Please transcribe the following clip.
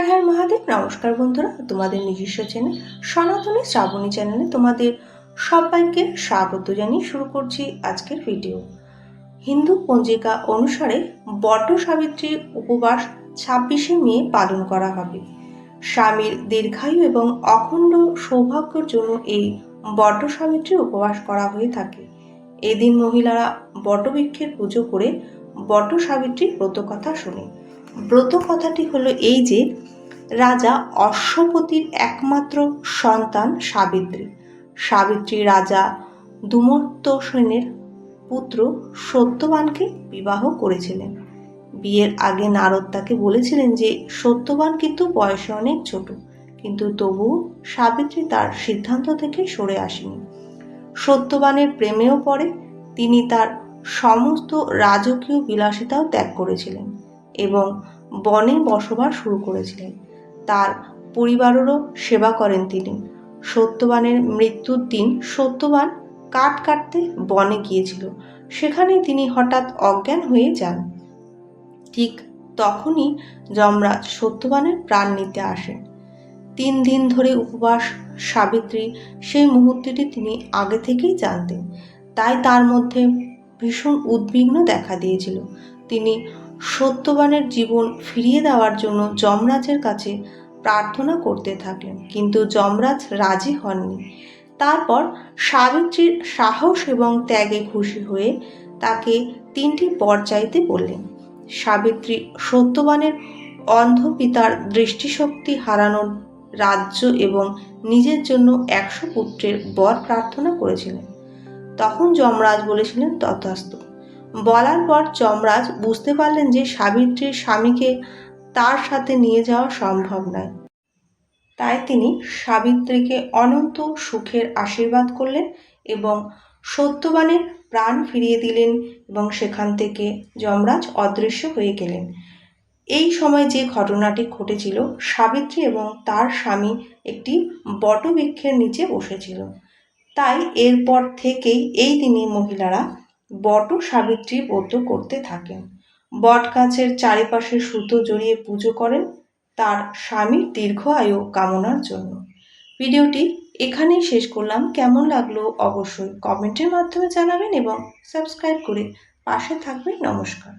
হর হর মহাদেব, নমস্কার বন্ধুরা, তোমাদের নিজস্ব চ্যানেল সনাতনী শ্রাবণী চ্যানেলে তোমাদের সবাইকে স্বাগত জানিয়ে শুরু করছি আজকের ভিডিও হিন্দু পঞ্জিকা অনুসারে বট সাবিত্রীর উপবাস ছাব্বিশে মে পালন করা হবে। স্বামীর দীর্ঘায়ু এবং অখণ্ড সৌভাগ্যের জন্য এই বট সাবিত্রী উপবাস করা হয়ে থাকে। এদিন মহিলারা বটবৃক্ষের পুজো করে বট সাবিত্রীর ব্রতকথা শোনে। ব্রত কথাটি হলো এই যে, রাজা অশ্বপতির একমাত্র সন্তান সাবিত্রী। সাবিত্রী রাজা দুমর্ত সেনের পুত্র সত্যবানকে বিবাহ করেছিলেন। বিয়ের আগে নারদ তাকে বলেছিলেন যে, সত্যবান কিন্তু বয়সে অনেক ছোট, কিন্তু তবুও সাবিত্রী তার সিদ্ধান্ত থেকে সরে আসেনি। সত্যবানের প্রেমেও পড়ে, তিনি তার সমস্ত রাজকীয় বিলাসিতাও ত্যাগ করেছিলেন। এবং বনে বসবাস শুরু করেছিলেন। তার পরিবারেরও সেবা করেন তিনি। সত্যবানের মৃত্যুর দিন সত্যবান কাঠ কাটতে বনে গিয়েছিল। সেখানে তিনি হঠাৎ অজ্ঞান হয়ে যান। ঠিক তখনই যমরাজ সত্যবানের প্রাণ নিতে আসেন। তিন দিন ধরে উপবাস সাবিত্রী সেই মুহূর্তটি তিনি আগে থেকেই জানতেন। তাই তার মধ্যে ভীষণ উদ্বিগ্ন দেখা দিয়েছিল। তিনি সত্যবানের জীবন ফিরিয়ে দেওয়ার জন্য যমরাজের কাছে প্রার্থনা করতে থাকলেন, কিন্তু যমরাজ রাজি হননি। তারপর সাবিত্রীর সাহস এবং ত্যাগে খুশি হয়ে তাকে তিনটি বর চাইতে বললেন। সাবিত্রী সত্যবানের অন্ধ পিতার দৃষ্টিশক্তি হারানোর রাজ্য এবং নিজের জন্য একশো পুত্রের বর প্রার্থনা করেছিলেন। তখন যমরাজ বলেছিলেন, তথাস্তু। বলার পর যমরাজ বুঝতে পারলেন যে সাবিত্রীর স্বামীকে তার সাথে নিয়ে যাওয়া সম্ভব নয়। তাই তিনি সাবিত্রীকে অনন্ত সুখের আশীর্বাদ করলেন এবং সত্যবানের প্রাণ ফিরিয়ে দিলেন এবং সেখান থেকে যমরাজ অদৃশ্য হয়ে গেলেন। এই সময় যে ঘটনাটি ঘটেছিল, সাবিত্রী এবং তার স্বামী একটি বটবৃক্ষের নিচে বসেছিল। তাই এরপর থেকেই এই দিনে মহিলারা বট সাবিত্রী বদ্ধ করতে থাকেন। বট গাছের চারিপাশে সুতো জড়িয়ে পুজো করেন তার স্বামীর দীর্ঘ আয়ু কামনার জন্য। ভিডিওটি এখানেই শেষ করলাম। কেমন লাগল অবশ্যই কমেন্টের মাধ্যমে জানাবেন এবং সাবস্ক্রাইব করে পাশে থাকবেন। নমস্কার।